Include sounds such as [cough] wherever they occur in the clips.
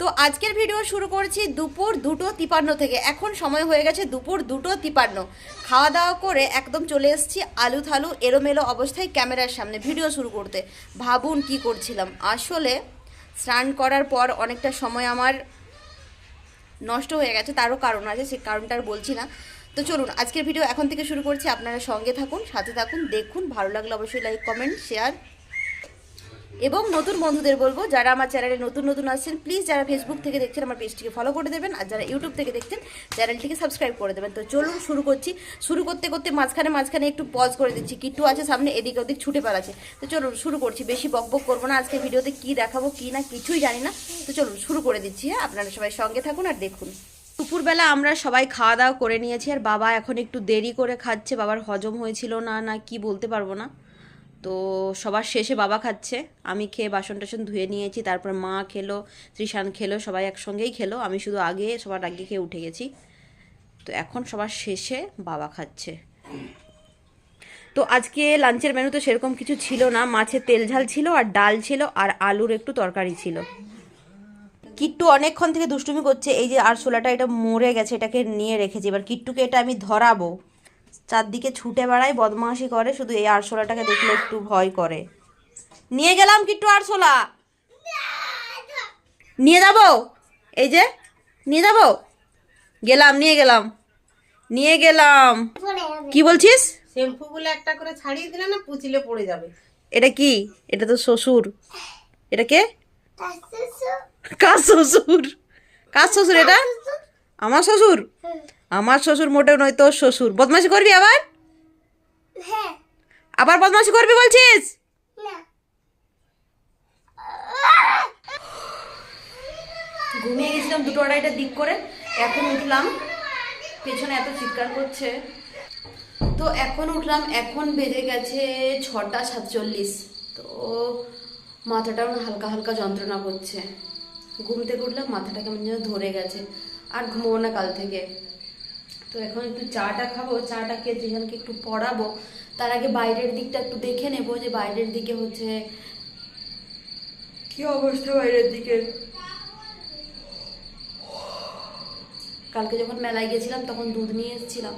তো আজকের ভিডিও শুরু করছি দুপুর দুটো তিপান্ন থেকে। এখন সময় হয়ে গেছে দুপুর দুটো তিপান্ন। খাওয়া দাওয়া করে একদম চলে এসেছি আলু থালু এলোমেলো অবস্থায় ক্যামেরার সামনে ভিডিও শুরু করতে। ভাবুন কি করছিলাম। আসলে স্নান করার পর অনেকটা সময় আমার নষ্ট হয়ে গেছে, তারও কারণ আছে, সে কারণটা আর বলছি না। তো চলুন, আজকের ভিডিও এখন থেকে শুরু করছি। আপনারা সঙ্গে থাকুন, সাথে থাকুন, দেখুন, ভালো লাগলে অবশ্যই লাইক কমেন্ট শেয়ার এবং নতুন বন্ধুদের বলব, যারা আমার চ্যানেলে নতুন নতুন আসছেন প্লিজ যারা ফেসবুক থেকে দেখছেন, আমার পেজটিকে ফলো করে দেবেন, আর যারা ইউটিউব থেকে দেখছেন চ্যানেলটিকে সাবস্ক্রাইব করে দেবেন। তো চলুন শুরু করছি। শুরু করতে করতে মাঝখানে মাঝখানে একটু পজ করে দিচ্ছি। কিট্টু আছে সামনে, এদিক ওদিক ছুটে পালাচ্ছে তো চলুন শুরু করছি। বেশি বক বক করব না, আজকে ভিডিওতে কি দেখাবো, কি না, কিছুই জানি না। তো চলুন শুরু করে দিচ্ছি হ্যাঁ? আপনারা সবাই সঙ্গে থাকুন আর দেখুন। দুপুরবেলা আমরা সবাই খাওয়া দাওয়া করে নিয়েছি, আর বাবা এখন একটু দেরি করে খাচ্ছে, বাবার হজম হয়েছিল না না কি বলতে পারব না। তো সবার শেষে বাবা খাচ্ছে। আমি খেয়ে বাসন টাসন ধুয়ে নিয়েছি, তারপর মা খেলো, ত্রিশান খেলো, সবাই একসঙ্গেই খেলো। আমি শুধু আগে সবার আগে খেয়ে উঠে গেছি। তো এখন সবার শেষে বাবা খাচ্ছে। তো আজকে লাঞ্চের মেনুতে সেরকম কিছু ছিল না। মাছের তেল ঝাল ছিল আর ডাল ছিল আর আলুর একটু তরকারি ছিল। কিট্টু অনেকক্ষণ থেকে দুষ্টুমি করছে। এই যে আরশোলাটা এটা মরে গেছে, এটাকে নিয়ে রেখেছি। এবার কিট্টুকে এটা আমি ধরাবো। চারদিকে ছুটে বেড়ায় বদমাশি করে শুধু এই আরশোলাটাকে দেখলে একটু ভয় করে। নিয়ে গেলাম কিট্টু আরশোলা। নিয়ে যাব? এই যে নিয়ে যাব? গেলাম নিয়ে গেলাম। নিয়ে গেলাম। কি বলছিস? শ্যাম্পু গুলো একটা করে ছাড়িয়ে দিলে না পুচিলে পড়ে যাবে। এটা কি? এটা তো শ্বশুর। এটা কে? কার শ্বশুর? কার শ্বশুর এটা? আমার শ্বশুর? আমার শ্বশুর মোটেও নয় তোর শ্বশুর। বদমাশি করবি আবার? আবার বদমাশি করবি বলছিস? ঘুমিয়ে গেছিলাম দুটো আড়াইটার দিক করে এখন উঠলাম। পেছনে এত চিৎকার করছে। তো এখন উঠলাম এখন বেজে গেছে ছটা সাতচল্লিশ। তো মাথাটা হালকা হালকা যন্ত্রণা করছে। ঘুম থেকে উঠলাম মাথাটা কেমন যেন ধরে গেছে। আর ঘুমোবো না কাল থেকে। তো এখন একটু চাটা খাব, চাটা খেয়ে যেখানকে একটু পড়াবো। তার আগে বাইরের দিকটা একটু দেখে নেব যে বাইরের দিকে হচ্ছে কি অবস্থা বাইরের দিকে। কালকে যখন মেলায় গেছিলাম তখন দুধ নিয়ে এসেছিলাম।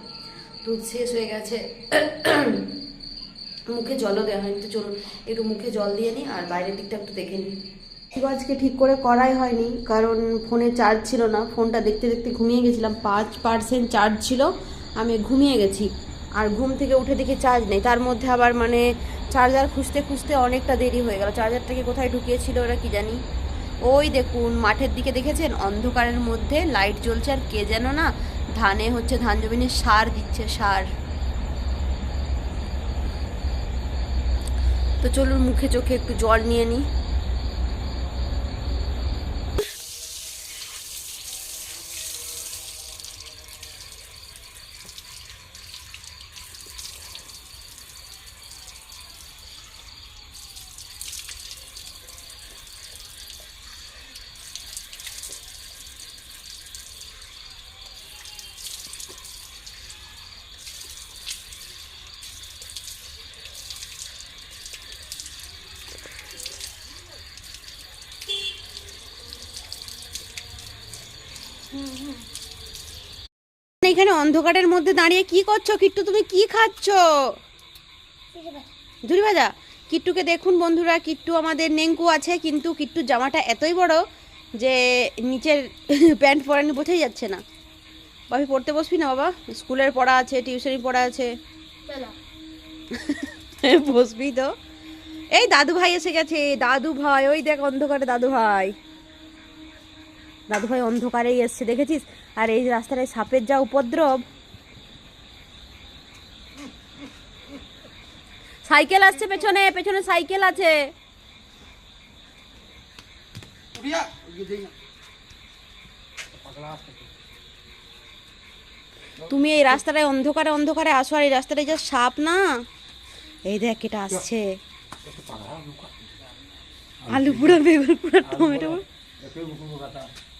দুধ শেষ হয়ে গেছে। মুখে জলও দেওয়া হয়নি। তো চলুন, একটু মুখে জল দিয়ে নিই আর বাইরের দিকটা একটু দেখে নিই। আজকে ঠিক করে করাই হয়নি, কারণ ফোনে চার্জ ছিল না। ফোনটা দেখতে দেখতে ঘুমিয়ে গেছিলাম। পাঁচ পার্সেন্ট চার্জ ছিল। আমি ঘুমিয়ে গেছি। আর ঘুম থেকে উঠে দেখি চার্জ নেই। তার মধ্যে আবার মানে চার্জার খুঁজতে খুঁজতে অনেকটা দেরি হয়ে গেল। চার্জারটাকে কোথায় ঢুকিয়েছিল ওরা কি জানি? ওই দেখুন, মাঠের দিকে দেখেছেন? অন্ধকারের মধ্যে লাইট জ্বলছে আর কে যেন না ধানে হচ্ছে ধান জমিনে সার দিচ্ছে, সার। তো চলুন মুখে চোখে একটু জল নিয়ে নিই। এখানে অন্ধকারের মধ্যে দাঁড়িয়ে কি করছ? কিট্টু, তুমি কি খাচ্ছ? ঝুড়ি ভাজা। কিট্টুকে দেখুন বন্ধুরা, কিট্টু আমাদের নেঙ্কু আছে, কিন্তু কিট্টুর জামাটা এতই বড় যে নিচের [laughs] প্যান্ট পরানি বোঝাই যাচ্ছে না। বাবি পড়তে বসবি না বাবা? স্কুলের পড়া আছে টিউশনি পড়া আছে। [laughs] বসবি তো। এই দাদু ভাই এসে গেছে দাদু ভাই ওই দেখ অন্ধকারে দাদু ভাই দাদু ভাই অন্ধকারেই এসছে দেখেছিস? আর এই রাস্তাটায় সাপের যা উপদ্রব। সাইকেল আসছে পেছনে পেছনে সাইকেল আছে। তুমি এই রাস্তাটায় অন্ধকারে অন্ধকারে আসো আর এই রাস্তাটায় যা সাপ না। এই দেখ এটা আসছে। আলু পুরো বেগুন পুরো টমেটো।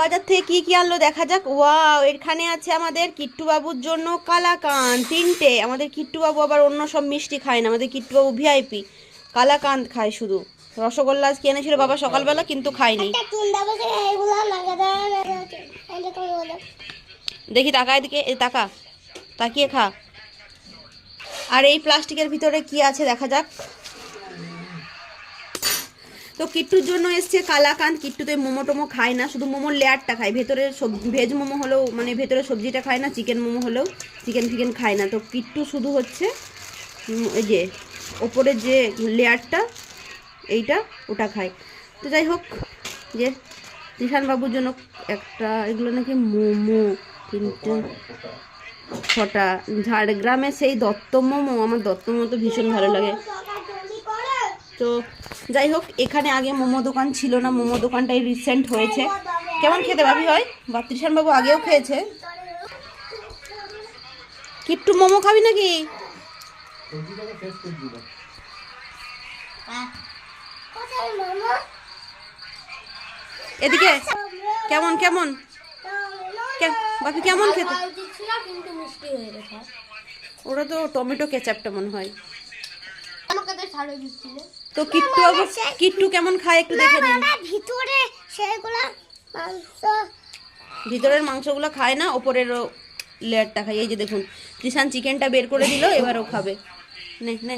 বাজার থেকে কি কি আনলো দেখা যাক। ওয়াও এখানে আছে আমাদের কিট্টু বাবুর জন্য কালাকান তিনটে। আমাদের কিট্টু বাবু আবার অন্য সব মিষ্টি খায় না আমাদের কিট্টু বাবু ভিআইপি কালাকান খায় শুধু। রসগোল্লা আজকে এনেছিল বাবা সকালবেলা কিন্তু খায়নি। দেখি তাকা এদিকে তাকা। তাকিয়ে খা। আর এই প্লাস্টিকের ভিতরে কি আছে দেখা যাক। তো কিট্টুর জন্য এসছে কালাকান্দ। কিট্টু তো মোমো টোমো খায় না, শুধু মোমোর লেয়ারটা খায়। সবজি ভেজ মোমো হলেও মানে ভেতরে সবজিটা খায় না, চিকেন মোমো হলেও চিকেন ফিকেন খায় না। তো কিট্টু শুধু হচ্ছে এই যে ওপরের যে লেয়ারটা, এইটা, ওটা খায়। তো যাই হোক, যে বাবুর জন্য একটা, এগুলো নাকি মোমো, কিন্তু ছটা। ঝাড়গ্রামে সেই দত্ত মোমো, আমার দত্ত মোমো তো ভীষণ ভালো লাগে। তো যাই হোক এখানে আগে মোমো দোকান ছিল না মোমো দোকানটাই রিসেন্ট হয়েছে। কেমন খেতে ভাবি হয়? বা ত্রিশান বাবু আগেও খেয়েছে। কিট্টু মোমো খাবি নাকি? এদিকে কেমন কেমন? কে- বাপি কেমন খেতে? ওরা তো টমেটো কেচাপটা মনে হয়। ছাড়ে দিচ্ছিল। তো কিট্টু কিট্টু কেমন খায় একটু দেখে নিন ভিতরে সেগুলো মাংস ভিতরের মাংসগুলো খায় না ওপরের লেয়ারটা খায়। এই যে দেখুন ত্রিশান চিকেনটা বের করে দিল এবার ও খাবে। নে নে।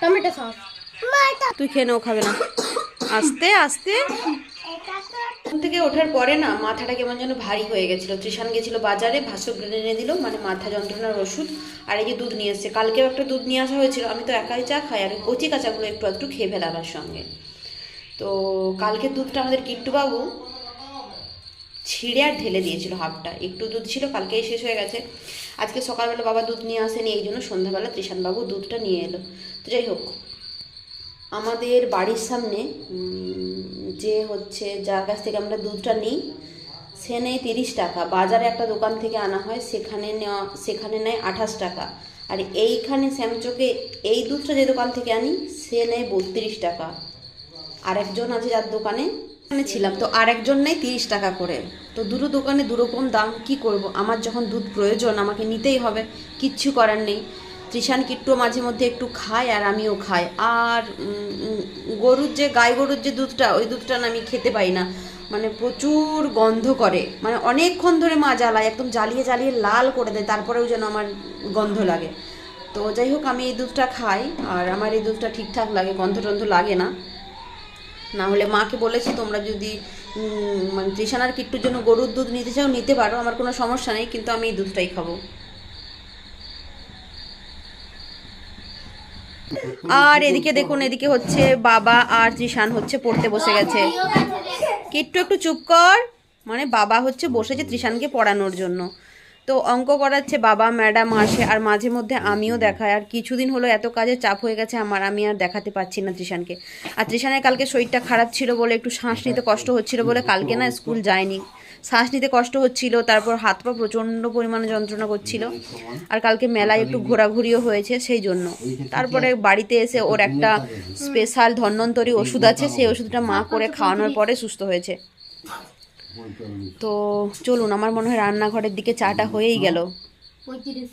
Tomato sauce. তুই খেয়ে নে, ও খাবে না। আস্তে আস্তে। থেকে ওঠার পরে না মাথাটা কেমন যেন ভারী হয়ে গেছিল। ত্রিশান গেছিল বাজারে ভাসক এনে দিল মানে মাথা যন্ত্রণার ওষুধ আর এই যে দুধ নিয়ে এসছে। কালকেও একটা দুধ নিয়ে আসা হয়েছিল, আমি তো একাই চা খাই, আর কচি কাঁচাগুলো একটু একটু খেয়ে ফেলার সঙ্গে। তো কালকে দুধটা আমাদের কিট্টু বাবু ছিঁড়ে আর ঢেলে দিয়েছিল হাফটা। একটু দুধ ছিল, কালকেই শেষ হয়ে গেছে। আজকে সকালবেলা বাবা দুধ নিয়ে আসেনি, এই জন্য সন্ধ্যাবেলা ত্রিশানবাবু দুধটা নিয়ে এলো। তো যাই হোক, আমাদের বাড়ির সামনে যে হচ্ছে যার কাছ থেকে আমরা দুধটা নিই, সে নেয় তিরিশ টাকা। বাজারে একটা দোকান থেকে আনা হয়, সেখানে নেওয়া, সেখানে নেয় আঠাশ টাকা। আর এইখানে শ্যামচকে এই দুধটা যে দোকান থেকে আনি, সে নেয় বত্রিশ টাকা। আরেকজন আছে যার দোকানে ওখানে ছিলাম, তো আরেকজন নেই তিরিশ টাকা করে। তো দুটো দোকানে দুরকম দাম, কি করব? আমার যখন দুধ প্রয়োজন, আমাকে নিতেই হবে, কিচ্ছু করার নেই। ত্রিশান কিট্টু মাঝে মধ্যে একটু খায় আর আমিও খাই। আর গরুর যে, গাই গরুর যে দুধটা, ওই দুধটা না আমি খেতে পাই না। মানে প্রচুর গন্ধ করে। মানে অনেকক্ষণ ধরে মা জ্বালায়, একদম জ্বালিয়ে জ্বালিয়ে লাল করে দেয়, তারপরেও যেন আমার গন্ধ লাগে। তো যাই হোক, আমি এই দুধটা খাই আর আমার এই দুধটা ঠিকঠাক লাগে, গন্ধ টন্ধ লাগে না। না হলে মাকে বলেছি, তোমরা যদি মানে তৃষানার কিট্টুর জন্য গরুর দুধ নিতে চাও, নিতে পারো, আমার কোনো সমস্যা নেই, কিন্তু আমি এই দুধটাই খাব। আর এদিকে দেখুন, এদিকে হচ্ছে বাবা আর তৃষান হচ্ছে পড়তে বসে গেছে। কিট্টু, একটু চুপ কর। মানে বাবা হচ্ছে বসেছে তৃষানকে পড়ানোর জন্য। তো অঙ্ক করাচ্ছে বাবা, ম্যাডাম আসে আর মাঝে মধ্যে আমিও দেখাই। আর কিছুদিন হলো এত কাজের চাপ হয়ে গেছে, আমার আমি আর দেখাতে পারছি না তৃষানকে আর ত্রিশানের কালকে শরীরটা খারাপ ছিল বলে, একটু শ্বাস নিতে কষ্ট হচ্ছিল বলে কালকে না স্কুল যায়নি। শ্বাস নিতে কষ্ট হচ্ছিল, তারপর হাত পা প্রচণ্ড পরিমাণে যন্ত্রণা করছিল। আর কালকে মেলায় একটু ঘোরাঘুরিও হয়েছে সেই জন্য। তারপরে বাড়িতে এসে ওর একটা স্পেশাল ধন্বন্তরী ওষুধ আছে, সেই ওষুধটা মা করে খাওয়ানোর পরে সুস্থ হয়েছে। তো চলুন, আমার মনে হয় রান্নাঘরের দিকে চাটা হয়েই গেল। পঁয়ত্রিশ।